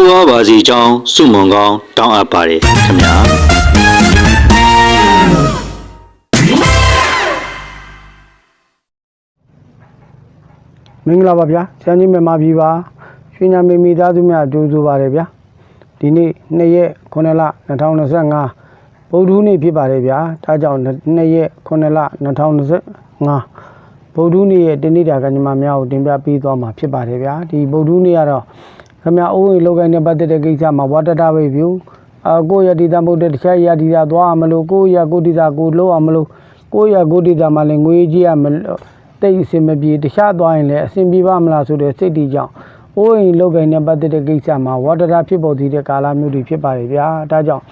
တိုးဝါပါစီကြောင်းစုမုံကောင်းတောင်းအပ်ပါတယ်ခင်ဗျာမင်္ဂလာပါဗျာဆရာကြီးမြန်မာပြည်ပါရွှေညာမေမိသားစုများအတူတူပါတယ်ဗျာဒီနေ့2ရက်9လ2025ဗုဒ္ဓဟူးနေ့ဖြစ်ပါတယ်ဗျာဒါကြောင့်2ရက်9လ2025ဗုဒ္ဓဟူးနေ့ရဲ့တနေ့တာကညမများကိုတင်ပြပေးသွားမှာဖြစ်ပါတယ်ဗျာဒီဗုဒ္ဓဟူးနေ့ကတော့ ခမအိုးဝင်လောကိုင်းနဲ့ပတ်သက်တဲ့ကိစ္စမှာဝါတတဝိဗျူအာကိုရတီတာမဟုတ်တဲ့တခြားရတီတာသွားမလို့ကိုရကိုတီတာကိုလို့အောင်မလို့ကိုရကိုတီတာမှလည်းငွေကြီးရမလို့တိတ်အဆင်မပြေတခြားသွားရင်လည်းအဆင်ပြေပါမလားဆိုတဲ့စိတ်တီကြောင့်အိုးအိမ်လောက်ကိုင်းနဲ့ပတ်သက်တဲ့ကိစ္စမှာဝါဒတာဖြစ်ပေါ်သေးတဲ့ကာလမျိုးတွေဖြစ်ပါတယ်ဗျာဒါကြောင့်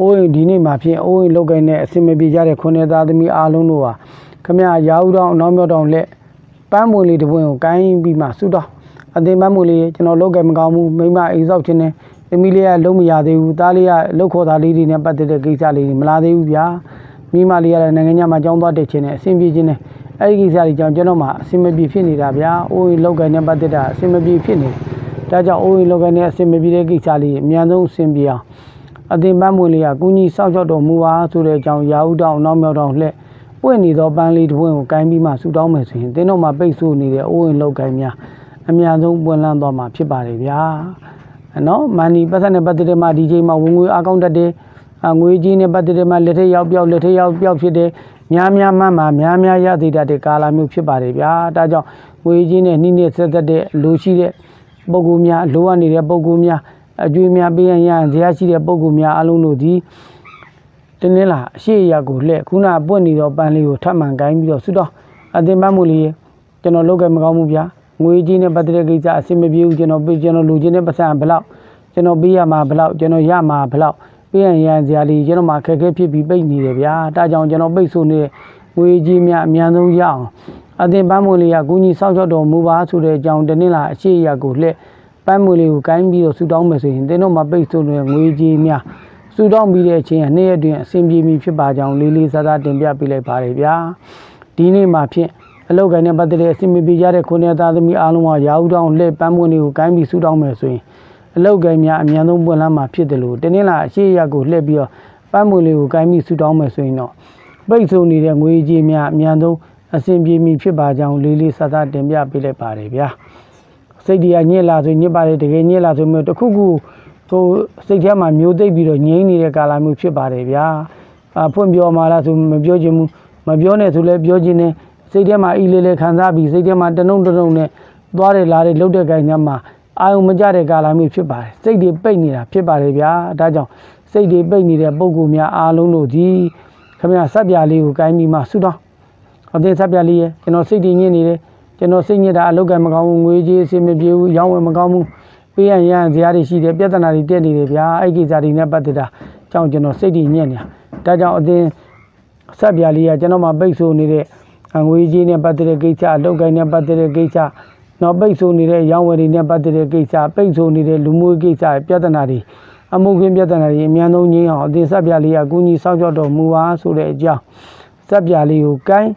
အိုးအိမ်ဒီနေ့မှာဖြစ်အိုးအိမ်လောက်ကိုင်းနဲ့အဆင်မပြေကြတဲ့ခုနှစ်သားသမီးအားလုံးတို့ဟာခမရရာဦးတောင်အနောက်မြောက်တောင်လက်ပန်းမွေလေးတစ်ပွင့်ကိုကိုင်းပြီးမှဆုတောင်း အသင်ပန်းမွေလေးကျွန်တော်လောက်ကိုင်းမကောင်းဘူးမိမအိမ်ဆောက်ခြင်းနဲ့သမီးလေးကလုံးမရသေးဘူးသားလေးကလောက်ခေါ်သားလေးတွေနဲ့ပတ်သက်တဲ့ကိစ္စလေးတွေမလာသေးဘူးဗျာမိမလေးကလည်းနိုင်ငံခြားမှာကြောင်းသွားတက်ခြင်းနဲ့အဆင်ပြေခြင်းနဲ့အဲ့ဒီကိစ္စတွေကြောင့်ကျွန်တော်မှအဆင်မပြေဖြစ်နေတာဗျာ။အိုးရင်လောက်ကိုင်းနဲ့ပတ်သက်တာအဆင်မပြေဖြစ်နေတယ်။ဒါကြောင့်အိုးရင်လောက်ကိုင်းနဲ့အဆင်မပြေတဲ့ကိစ္စလေးအများဆုံးအဆင်ပြေအောင်အသင်ပန်းမွေလေးကကုညီစောင့်ရှောက်တော်မူပါဆိုတဲ့အကြောင်းရာဟုတောင်းနောက်မြောက်တောင်းလှည့်ပွင့်နေသောပန်းလေးတစ်ပွင့်ကိုကိုင်းပြီးမှဆူတောင်းမယ်ဆိုရင်သင်တို့မှပိတ်ဆို့နေတဲ့အိုးရင်လောက်ကိုင်းများ အများဆုံးပွင့်လန်းသွားမှာဖြစ်ပါတယ်ဗျာ။နော်မန်နီပတ်သက်နဲ့ပတ်သက်တဲ့မှာဒီချိန်မှာဝင်ငွေအကောင့်တက်တယ်အငွေကြီးနဲ့ပတ်သက်တဲ့မှာလက်ထက်ရောက်ပြောက်လက်ထက်ရောက်ပြောက်ဖြစ်တဲ့များများမှန်မှများများရသေးတတ်တဲ့ကာလမျိုးဖြစ်ပါတယ်ဗျာဒါကြောင့်ငွေကြီးနဲ့နှိမ့်နေဆက်သက်တဲ့လူရှိတဲ့ပုဂ္ဂိုလ်များလိုအပ်နေတဲ့ပုဂ္ဂိုလ်များအကျွေးများပေးရန်ရန်တရားရှိတဲ့ပုဂ္ဂိုလ်များအလုံးတို့ဒီတင်းနေလားအရှိအရာကိုလှည့်ခုနပွင့်နေတော့ပန်းလေးကိုထပ်မှန်ကိုင်းပြီးတော့ဆုတော့အသင်ပန်းမှုလေးရေကျွန်တော်လုပ်ခဲ့မကောင်းဘူးဗျာ ငွေကြီးနဲ့ပတ်သက်တဲ့ကိစ္စအဆင်မပြေဘူးကျွန်တော်ပေးကျွန်တော်လူချင်းနဲ့ပတ်စံဘယ်လောက်ကျွန်တော်ပေးရမှာဘယ်လောက်ကျွန်တော်ရမှာဘယ်လောက်ပေးရန်ရန်စရာလေးကျွန်တော်မှာခက်ခဲဖြစ်ပြီးပိတ်နေတယ်ဗျာဒါကြောင့်ကျွန်တော်ပိတ်ဆို့နေတဲ့ငွေကြီးများအများဆုံးရအောင်အသင်ပန်းမွေလေးကကုညီစောင့်ရှောက်တော်မူပါဆိုတဲ့အကြောင်းတနင်္လာအရှိအရာကိုလှည့်ပန်းမွေလေးကိုကိုင်းပြီးတော့ဆူတောင်းမယ်ဆိုရင်တင်းတို့မှာပိတ်ဆို့နေတဲ့ငွေကြီးများဆူတောင်းပြီးတဲ့အချိန်ကနေ့ရက်တွင်အဆင်ပြေမီဖြစ်ပါကြောင်းလေးလေးစားစားတင်ပြပေးလိုက်ပါတယ်ဗျာဒီနေ့မှာဖြင့် အလောက်ကိုင်းနဲ့ပတ်သက်တဲ့အစီအမံပြကြတဲ့ခုနှစ်သားသမီးအားလုံးကရာဟုတောင်းလှည့်ပန်းမွေလေးကိုကိုင်းပြီးဆူတောင်းမယ်ဆိုရင်အလောက်ကိုင်းများအများဆုံးပွင့်လန်းမှာဖြစ်တယ်လို့တင်းင်းလာအရှိရက်ကိုလှည့်ပြီးတော့ပန်းမွေလေးကိုကိုင်းပြီးဆူတောင်းမယ်ဆိုရင်တော့ပိတ်ဆိုနေတဲ့ငွေကြီးများအများဆုံးအဆင်ပြေမီဖြစ်ပါကြောင်းလေးလေးဆဆတင်ပြပေးလိုက်ပါတယ်ဗျာစိတ်တရားညစ်လာဆိုညစ်ပါတယ်တကယ်ညစ်လာဆိုမျိုးတစ်ခုခုဟိုစိတ်ထဲမှာမျိုးသိပ်ပြီးတော့ငြိမ်းနေတဲ့ကာလမျိုးဖြစ်ပါတယ်ဗျာအဖွင့်ပြောမှလားဆိုမပြောချင်ဘူးမပြောနဲ့ဆိုလည်းပြောချင်တယ် စိတ်ထဲမှာအီလေးလေးခံစားပြီးစိတ်ထဲမှာတနှုံတနှုံနဲ့သွားတယ်လာတယ်လှုပ်တဲ့ကိုင်းထဲမှာအာယုံမကြတဲ့ကာလမျိုးဖြစ်ပါတယ်စိတ်တွေပိတ်နေတာဖြစ်ပါတယ်ဗျာဒါကြောင့်စိတ်တွေပိတ်နေတဲ့ပုံကူများအားလုံးတို့ဒီခမရဆက်ပြလေးကိုကိုင်းပြီးမှဆူတောင်းအသေးဆက်ပြလေးရဲ့ကျွန်တော်စိတ်တွေညစ်နေတယ်ကျွန်တော်စိတ်ညစ်တာအလုတ်ကံမကောင်းဘူးငွေကြေးအဆင်မပြေဘူးရောင်းဝယ်မကောင်းဘူးပေးရန်ရန်ဇာတ်တွေရှိတယ်ပြဿနာတွေတက်နေတယ်ဗျာအဲ့ကိစ္စတွေနဲ့ပတ်သက်တာကြောင့်ကျွန်တော်စိတ်တွေညစ်နေတာဒါကြောင့်အသေးဆက်ပြလေးကကျွန်တော်မှပိတ်ဆို့နေတဲ့အ ငွေကြေးနဲ့ပတ်သက်တဲ့ကိစ္စအလုတ်ကိုင်းနဲ့ပတ်သက်တဲ့ကိစ္စနောက်ပိတ်ဆို့နေတဲ့ရောင်းဝယ်တွေနဲ့ပတ်သက်တဲ့ကိစ္စပိတ်ဆို့နေတဲ့လူမှုရေးကိစ္စပြဿနာတွေအမှုခင်းပြဿနာတွေအများဆုံးငြင်းအောင်အသေးဆက်ပြလေးကအကူအညီစောင့်ကြောက်တော်မူပါဆိုတဲ့အကြောင်းဆက်ပြလေးကိုကိုင်း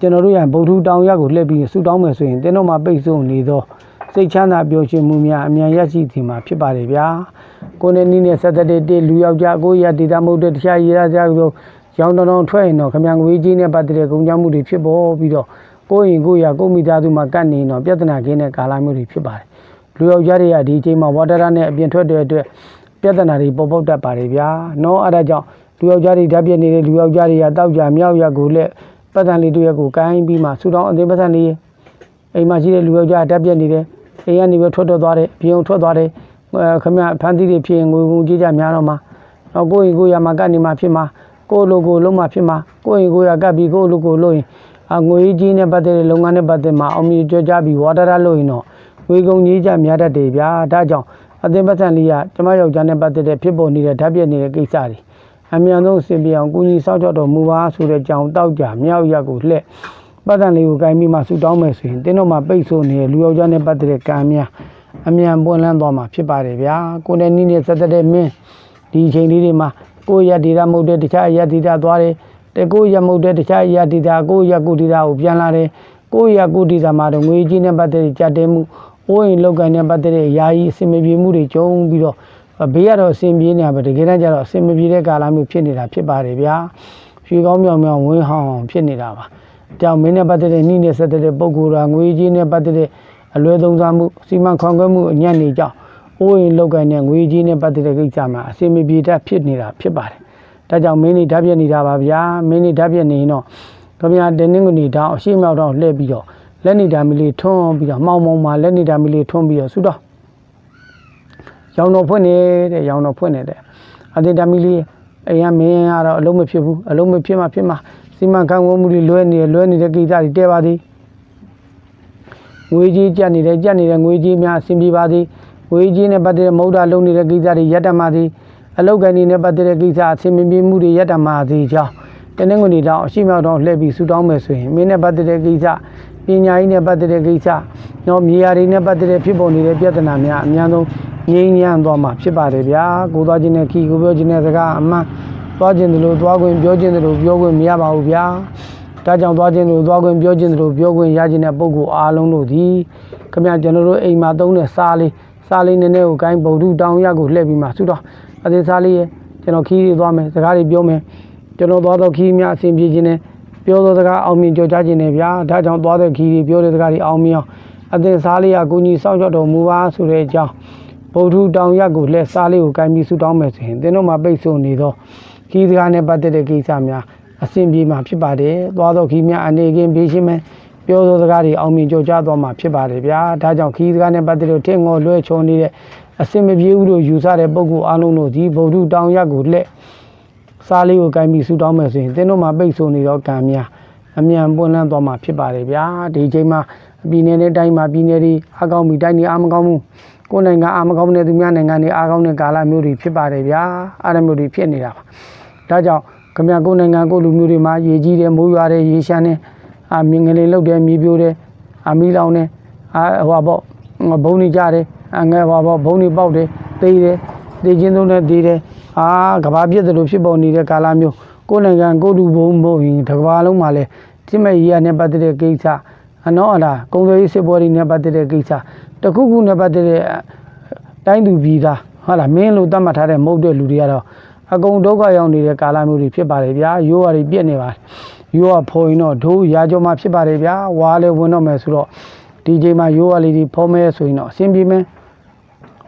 ကျွန်တော်တို့ရဗုဒ္ဓတောင်ရက်ကိုလှည့်ပြီးဆူတောင်းမယ်ဆိုရင်တင်းတို့မှာပိတ်ဆို့နေသောစိတ်ချမ်းသာပျော်ရွှင်မှုများအမြန်ရရှိသည်မှာဖြစ်ပါတယ်ဗျာကိုယ်နဲ့နီးနဲ့ဆက်သက်တဲ့တေလူယောက်ျားကိုရဒေတာမဟုတ်တဲ့တခြားရေးရကြပြော ရောင်းတောင်ထွက်ရင်တော့ခမံငွေကြီးနဲ့ပတ်သက်တဲ့ကုန်ကြမှုတွေဖြစ်ပေါ်ပြီးတော့ကိုယ့်ရင်ကိုယ့်ရကိုယ့်မိသားစုမှာကတ်နေတော့ပြဿနာခင်းတဲ့ကာလမျိုးတွေဖြစ်ပါတယ်လူယောက်ျားတွေကဒီအချိန်မှာဝါတာရနဲ့အပြင်ထွက်တဲ့အတွက်ပြပြဿနာတွေပေါ်ပေါက်တတ်ပါတယ်ဗျာနော်အဲ့ဒါကြောင့်လူယောက်ျားတွေဓာတ်ပြက်နေတဲ့လူယောက်ျားတွေကတောက်ကြမြောက်ရက်ကိုလက်ပတ်စံလေးတွေ့ရက်ကိုကိုင်းပြီးမှဆူတောင်းအသေးပတ်စံလေးအိမ်မှာရှိတဲ့လူယောက်ျားဓာတ်ပြက်နေတယ်အိမ်ကနေပဲထွက်ထွက်သွားတယ်ပြင်အောင်ထွက်သွားတယ်အဲခမဖန်တီးတွေဖြစ်ရင်ငွေကုန်ကြေးကြများတော့မှာတော့ကိုယ့်ရင်ကိုယ်ရမှာကနေမှာဖြစ်မှာ ကိုယ့်လိုကိုယ်လုံးမှာဖြစ်မှာကိုယ့်ရင်ကိုယ်ရကပ်ပြီးကိုယ့်လိုကိုယ်လို့ရင်အငွေကြီးနဲ့ပတ်သက်တဲ့လုပ်ငန်းနဲ့ပတ်သက်မှာအောင်မြင်ကြကြပြီးဝါဒရလို့ရင်တော့ငွေကုန်ကြီးကြများတတ်တယ်ဗျာဒါကြောင့်အသင်ပတ်စံလေးကကျမယောက်ျားနဲ့ပတ်သက်တဲ့ဖြစ်ပေါ်နေတဲ့ဓာတ်ပြက်နေတဲ့ကိစ္စတွေအမြန်ဆုံးအစဉ်ပြေအောင်ကုညီဆောက်ကြောက်တော်မူပါဆိုတဲ့ကြောင်တောက်ကြမြောက်ရက်ကိုလှည့်ပတ်စံလေးကိုကိုင်းပြီးမှဆူတောင်းမယ်ဆိုရင်တင်းတော့မှပိတ်ဆို့နေတဲ့လူယောက်ျားနဲ့ပတ်သက်တဲ့ကံများအမြန်ပွင့်လန်းသွားမှာဖြစ်ပါတယ်ဗျာကိုယ်နဲ့နီးနေဆက်သက်တဲ့မင်းဒီအချိန်လေးတွေမှာ ကိုယ့်ရက်ဒေတာမဟုတ်တဲ့တခြားရက်ဒေတာသွားတယ်တကိုယ့်ရက်မဟုတ်တဲ့တခြားရက်ဒေတာကိုယ့်ရက်ကိုဒေတာကိုပြန်လာတယ်ကိုယ့်ရက်ကိုဒေတာမှာတော့ငွေကြီးနဲ့ပတ်သက်တဲ့ကြက်တဲမှုအိုးရင်လောက်ကန်နဲ့ပတ်သက်တဲ့ယာယီအစင်မပြေမှုတွေကြုံပြီးတော့ဘေးကတော့အစင်ပြေနေတာပဲတကယ်တမ်းကျတော့အစင်မပြေတဲ့ကာလမျိုးဖြစ်နေတာဖြစ်ပါတယ်ဗျာရွှေကောင်းမြောင်မြောင်ဝင်းဟောင်းအောင်ဖြစ်နေတာပါအကြောင်းမင်းနဲ့ပတ်သက်တဲ့နှိနဲ့ဆက်တဲ့ပုံကိုယ်ရာငွေကြီးနဲ့ပတ်သက်တဲ့အလွဲသုံးစားမှုစီမံခွန်ခွဲမှုအညံ့နေကြောင်း အိုးရင်လောက်ကန်နဲ့ငွေကြီးနဲ့ပတ်သက်တဲ့ကိစ္စမှာအစင်မပြေတတ်ဖြစ်နေတာဖြစ်ပါတယ်ဒါကြောင့်မင်းနေဓာတ်ပြက်နေတာပါဗျာမင်းနေဓာတ်ပြက်နေရင်တော့ခင်ဗျာတင်းနှင်းကနေတောင်းအရှိမြောက်တော့လှည့်ပြီးတော့လက်နေဓာမီလေးထွန်းပြီးတော့မှောင်မှောင်မှာလက်နေဓာမီလေးထွန်းပြီးတော့ဆူတော့ရောင်တော်ဖွင့်နေတဲ့ရောင်တော်ဖွင့်နေတဲ့အတေဓာမီလေးအရင်မင်းကတော့အလုံးမဖြစ်ဘူးအလုံးမဖြစ်မှဖြစ်မှစီမံခန့်ခွဲမှုတွေလွဲနေလွဲနေတဲ့ကိစ္စတွေတဲပါသည်ငွေကြီးကြက်နေတယ်ကြက်နေတဲ့ငွေကြီးများအဆင်ပြေပါသည် ငွေကြီးနဲ့ပတ်သက်တဲ့မௌဒလုံးနေတဲ့ကိစ္စတွေရပ်တတ်မှသည်အလောက်ကနေနဲ့ပတ်သက်တဲ့ကိစ္စအဆင်မပြေမှုတွေရပ်တတ်မှသည်ကြောင်းတနင်္ဂနွေတောင်အရှိမြောက်တောင်လှည့်ပြီးဆူတောင်းမယ်ဆိုရင်မင်းနဲ့ပတ်သက်တဲ့ကိစ္စပညာရေးနဲ့ပတ်သက်တဲ့ကိစ္စတော့မြေယာတွေနဲ့ပတ်သက်တဲ့ဖြစ်ပေါ်နေတဲ့ပြဿနာများအများဆုံးငြိမ်းချမ်းသွားမှာဖြစ်ပါတယ်ဗျာကိုသွားခြင်းနဲ့ခီကိုပြောခြင်းနဲ့စကားအမှန်သွားခြင်းတလို့သွားခွင့်ပြောခြင်းတလို့ပြောခွင့်မရပါဘူးဗျာဒါကြောင့်သွားခြင်းလို့သွားခွင့်ပြောခြင်းတလို့ပြောခွင့်ရခြင်းတဲ့ပုံကိုအားလုံးတို့သည်ခမရကျွန်တော်တို့အိမ်မှာသုံးတဲ့စားလေး စားလေးနည်းနည်းကိုကိုင်းဗုဒ္ဓတောင်ရကိုလှည့်ပြီးမှဆုတော့အသေးစားလေးရဲ့ကျွန်တော်ခီးတွေသွားမယ်စကားတွေပြောမယ်ကျွန်တော်သွားတော့ခီးများအဆင်ပြေခြင်းနဲ့ပြောသောစကားအောင်မြင်ကြော်ကြားခြင်းနဲ့ဗျာဒါကြောင့်သွားတဲ့ခီးတွေပြောတဲ့စကားတွေအောင်မြင်အောင်အသေးစားလေးကကိုကြီးစောင့်ကြောက်တော်မူပါဆိုတဲ့အကြောင်းဗုဒ္ဓတောင်ရက်ကိုလှည့်စားလေးကိုကိုင်းပြီးဆုတောင်းမယ်ဆိုရင်သင်တို့မှာပိတ်ဆို့နေသောခီးစကားနဲ့ပတ်သက်တဲ့ကိစ္စများအဆင်ပြေမှာဖြစ်ပါတယ်သွားတော့ခီးများအနေကင်းပေးရှင်းမယ် ပြောသောစကားတွေအောင်မြင်ကြော်ကြားသွားမှာဖြစ်ပါတယ်ဗျာဒါကြောင့်ခီးစကားနဲ့ပတ်သက်လို့ထင်ငေါ်လွဲချော်နေတဲ့အစင်မပြေဘူးလို့ယူဆတဲ့ပုံကိုအားလုံးတို့ဒီဗုဒ္ဓတောင်ရက်ကိုလှည့်စားလေးကိုကိုင်းပြီးဆူတောင်းမယ်ဆိုရင်သင်တို့မှာပိတ်ဆို့နေတော့ကံများအမြန်ပွင့်လန်းသွားမှာဖြစ်ပါတယ်ဗျာဒီအချိန်မှာပြည်နယ်နဲ့တိုင်းမှာပြည်နယ်တွေအကောင်းပြီတိုင်းတွေအာမကောင်းဘူးကိုယ်နိုင်ငံအာမကောင်းတဲ့သူများနိုင်ငံတွေအာကောင်းတဲ့ကာလမျိုးတွေဖြစ်ပါတယ်ဗျာအားရမျိုးတွေဖြစ်နေတာပါဒါကြောင့်ခမရကိုယ်နိုင်ငံကိုယ်လူမျိုးတွေမှာရေကြီးတယ်မိုးရွာတယ်ရေရှမ်းတယ် အာမြင်ငလေးလောက်တယ်မြေပြိုတယ်အာမီလောင်တယ်အာဟိုပါပေါ့ဘုံနေကြတယ်အငယ်ပါပေါ့ဘုံနေပေါက်တယ်တေးတယ်တေးချင်းသုံးနဲ့တေးတယ်အာကဘာပြည့်တယ်လို့ဖြစ်ပေါ်နေတဲ့ကာလမျိုးကိုယ်နိုင်ငံကိုယ်လူဘုံဘုံရင်တစ်ကဘာလုံးမှာလဲတိမဲ့ကြီးရနဲ့ပတ်သက်တဲ့ကိစ္စအနောအလားကုံသွေးစစ်ပွဲတွေနဲ့ပတ်သက်တဲ့ကိစ္စတခုခုနဲ့ပတ်သက်တဲ့တိုင်းသူပြည်သားဟုတ်လားမင်းလို့တတ်မှတ်ထားတဲ့မဟုတ်တဲ့လူတွေကတော့အကုန်ဒုက္ခရောက်နေတဲ့ကာလမျိုးတွေဖြစ်ပါတယ်ဗျာရိုးရတွေပြက်နေပါတယ် ရိုးရဖော်ရင်တော့ဒိုးရာကြောမှဖြစ်ပါတယ်ဗျာဝါလည်းဝင်တော့မယ်ဆိုတော့ဒီချိန်မှာရိုးရလေးတွေဖော်မဲဆိုရင်တော့အဆင်ပြေမယ်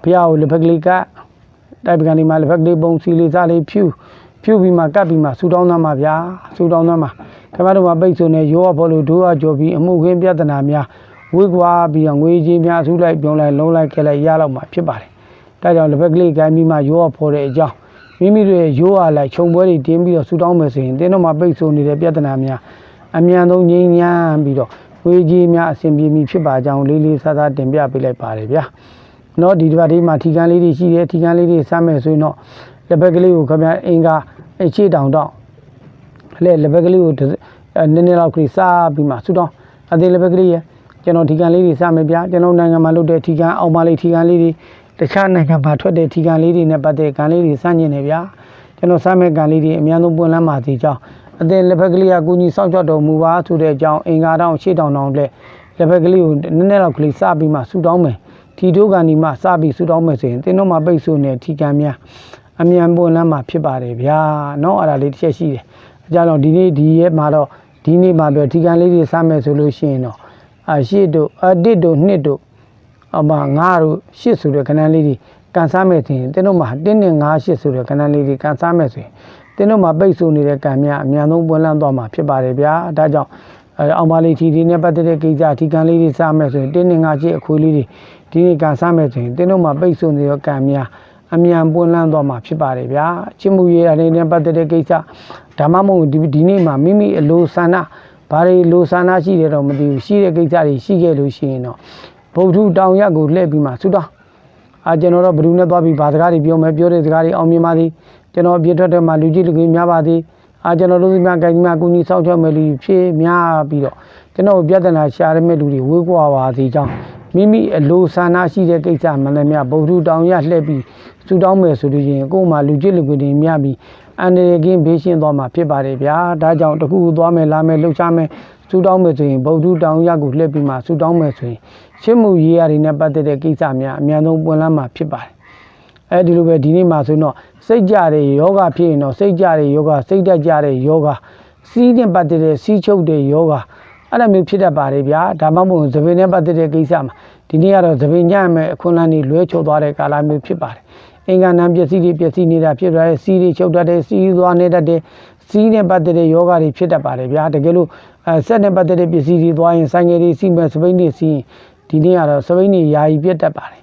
ဘုရားကိုလက်ဖက်ကလေးကတိုက်ပကံလေးမှာလက်ဖက်ကလေးပုံစီလေးစားလေးဖြူဖြူပြီးမှကပ်ပြီးမှဆူတောင်းသားမှာဗျာဆူတောင်းသားမှာခင်ဗျားတို့မှာပိတ်ဆိုနေရိုးရဖော်လို့ဒိုးရကြော်ပြီးအမှုခင်းပြဿနာများဝိကွာပြီးတော့ငွေကြီးများဆူလိုက်ပြုံးလိုက်လုံးလိုက်ခဲလိုက်ရတော့မှာဖြစ်ပါတယ်ဒါကြောင့်လက်ဖက်ကလေးကိုင်းပြီးမှရိုးရဖော်တဲ့အကြောင်း မိမိတို့ရဲ့ရိုးရလိုက်ခြုံပွဲတွေတင်းပြီးတော့ဆူတောင်းမယ်ဆိုရင်တင်းတော့မှာပိတ်ဆိုနေတဲ့ပြဿနာများအမြန်ဆုံးငြိမ်းချမ်းပြီးတော့ငွေကြီးများအဆင်ပြေမီဖြစ်ပါကြောင်းလေးလေးဆဆတင်ပြပေးလိုက်ပါတယ်ဗျာ။နော်ဒီတစ်ပတ်ဒီမှာထီကန်းလေးတွေရှိတယ်ထီကန်းလေးတွေစမ်းမယ်ဆိုရင်တော့လက်ဘက်ကလေးကိုခင်ဗျာအင်္ဂါအခြေတောင်တော့လဲလက်ဘက်ကလေးကိုနည်းနည်းလောက်ကလေးစားပြီးမှဆူတောင်းအသေးလက်ဘက်ကလေးရဲ့ကျွန်တော်ထီကန်းလေးတွေစမယ်ဗျာကျွန်တော်နိုင်ငံမှာလုပ်တဲ့ထီကန်းအောင်ပါလေးထီကန်းလေးတွေ တခြားနိုင်ငံမှာထွက်တဲ့ထီကန်းလေးတွေနဲ့ပတ်သက်ကန်လေးတွေစမ်းကျင်နေဗျာကျွန်တော်စမ်းမဲ့ကန်လေးတွေအများဆုံးပွင့်လန်းပါသေးကြောင်းအသင်လက်ဖက်ကလေးကကုညီစောင့်ကြောက်တော်မူပါဆိုတဲ့အကြောင်းအင်္ဂါတောင်ရှေ့တောင်တောင်လက်လက်ဖက်ကလေးကိုနည်းနည်းလောက်ကလေးစပြီးမှဆူတောင်းမယ်ထီတို့ကန်ဒီမှစပြီးဆူတောင်းမယ်ဆိုရင်သင်တို့မှာပိတ်ဆို့နေထီကံများအမြန်ပွင့်လန်းမှာဖြစ်ပါတယ်ဗျာเนาะအဲ့ဒါလေးတစ်ချက်ရှိတယ်အကြတော့ဒီနေ့ဒီရဲ့မှာတော့ဒီနေ့မှာပြောထီကံလေးတွေစမယ်ဆိုလို့ရှိရင်တော့အရှေ့တို့အတစ်တို့နှစ်တို့ အမငါတို့ရှစ်ဆိုတဲ့ခဏလေးတွေကကန်စားမဲ့ဆိုရင်တင်းတို့မှာတင်းနဲ့98ဆိုတဲ့ခဏလေးတွေကန်စားမဲ့ဆိုရင်တင်းတို့မှာပိတ်ဆို့နေတဲ့ကံများအများဆုံးပွင့်လန်းသွားမှာဖြစ်ပါတယ်ဗျာဒါကြောင့်အဲအောင်ပါလေးထီဒီနဲ့ပတ်သက်တဲ့ကိစ္စထီကန်လေးတွေစားမဲ့ဆိုရင်တင်းနဲ့98အခွေးလေးတွေဒီနေ့ကန်စားမဲ့ဆိုရင်တင်းတို့မှာပိတ်ဆို့နေတဲ့ကံများအမြန်ပွင့်လန်းသွားမှာဖြစ်ပါတယ်ဗျာချစ်မှုရေးအရင်နဲ့ပတ်သက်တဲ့ကိစ္စဒါမှမဟုတ်ဒီဒီနေ့မှာမိမိအလိုဆန္ဒဘာတွေလိုဆန္ဒရှိတယ်တော့မသိဘူးရှိတဲ့ကိစ္စတွေရှိခဲ့လို့ရှိရင်တော့ ဗုဒ္ဓတောင်ရက်ကိုလှည့်ပြီးမှဆုတောင်းအာကျွန်တော်တို့ဘယ်သူနဲ့သွားပြီးဘာစကားတွေပြောမယ်ပြောတဲ့စကားတွေအောင်မြင်ပါသည်ကျွန်တော်အပြည့်ထွက်တဲ့မှာလူကြီးလူကြီးများပါသည်အာကျွန်တော်တို့ဒီမှာကိုင်ဒီမှာကုညီဆောက်ချမဲ့လူဖြည့်များပြီးတော့ကျွန်တော်ပြဿနာရှာရမဲ့လူတွေဝေးကွာပါသည်ကြောင့်မိမိအလိုဆန္ဒရှိတဲ့ကိစ္စမှန်လည်းများဗုဒ္ဓတောင်ရလှည့်ပြီးစူတောင်းမယ်ဆိုလို့ရှိရင်ကိုယ်မှလူကြီးလူကြီးတွေများပြီးအန္တရာယ်ကင်းဘေးရှင်းသွားမှာဖြစ်ပါတယ်ဗျာဒါကြောင့်တခုခုသွားမယ်လာမယ်လှုပ်ရှားမယ်စူတောင်းမယ်ဆိုရင်ဗုဒ္ဓတောင်ရကိုလှည့်ပြီးမှစူတောင်းမယ်ဆိုရင် ရှင်းမှုရေးရတွေနဲ့ပတ်သက်တဲ့ကိစ္စများအများဆုံးပွင့်လန်းမှာဖြစ်ပါတယ်အဲဒီလိုပဲဒီနေ့မှာဆိုရင်တော့စိတ်ကြတဲ့ယောဂဖြစ်ရင်တော့စိတ်ကြတဲ့ယောဂစိတ်တက်ကြတဲ့ယောဂစီးနဲ့ပတ်သက်တဲ့စီးချုပ်တဲ့ယောဂအဲ့လိုမျိုးဖြစ်တတ်ပါတယ်ဗျာဒါမှမဟုတ်သပင်နဲ့ပတ်သက်တဲ့ကိစ္စမှာဒီနေ့ကတော့သပင်ညံ့မဲ့အခွင့်အလမ်းတွေလွဲချော်သွားတဲ့ကာလမျိုးဖြစ်ပါတယ်အင်္ဂါနံပစ္စည်းတွေပစ္စည်းနေတာဖြစ်သွားတဲ့စီးတွေချုပ်တတ်တဲ့စီးသွားနေတတ်တဲ့စီးနဲ့ပတ်သက်တဲ့ယောဂတွေဖြစ်တတ်ပါတယ်ဗျာတကယ်လို့အဲဆက်နဲ့ပတ်သက်တဲ့ပစ္စည်းတွေသွားရင်ဆိုင်ငယ်တွေစီးမဲ့စပိန်တွေစီးရင် ဒီနေ့ကတော့စပိန်တွေယာယီပြတ်တတ်ပါတယ်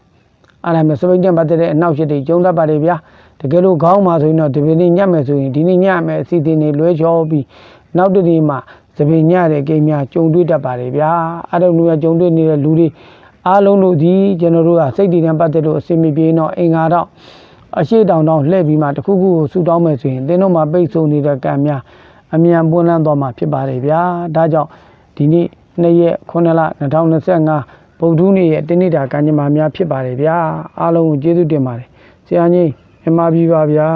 အဲ့ဒါမျိုးစပိန်တက်ပတ်တဲ့အနောက်ရှစ်တွေကျုံတတ်ပါတယ်ဗျာတကယ်လို့ခေါင်းမှာဆိုရင်တော့ဒီပင်ညက်မယ်ဆိုရင်ဒီနေ့ညက်မယ်အစီအစဉ်တွေလွဲချောပြီးနောက်တစ်နေ့မှာသပင်ညတဲ့ကိန်းများကြုံတွေ့တတ်ပါတယ်ဗျာအဲ့လိုမျိုးကြုံတွေ့နေတဲ့လူတွေအားလုံးတို့ဒီကျွန်တော်တို့ကစိတ်တည်တဲ့ပတ်သက်လို့အစီအမပြေတော့အင်္ဂါတော့အရှိတောင်တောင်လှည့်ပြီးမှတခုခုကိုဆူတောင်းမယ်ဆိုရင်သင်တို့မှာပိတ်ဆို့နေတဲ့ကံများအမြန်ပွင့်လန်းသွားမှာဖြစ်ပါတယ်ဗျာဒါကြောင့်ဒီနေ့2ရက်9လ2025 ဗုဒ္ဓနေ့ရဲ့တနေ့တာကံကြမ္မာများဖြစ်ပါတယ်ဗျာအားလုံးကိုကျေးဇူးတင်ပါတယ်ဆရာကြီးမြမပြီပါဗျာ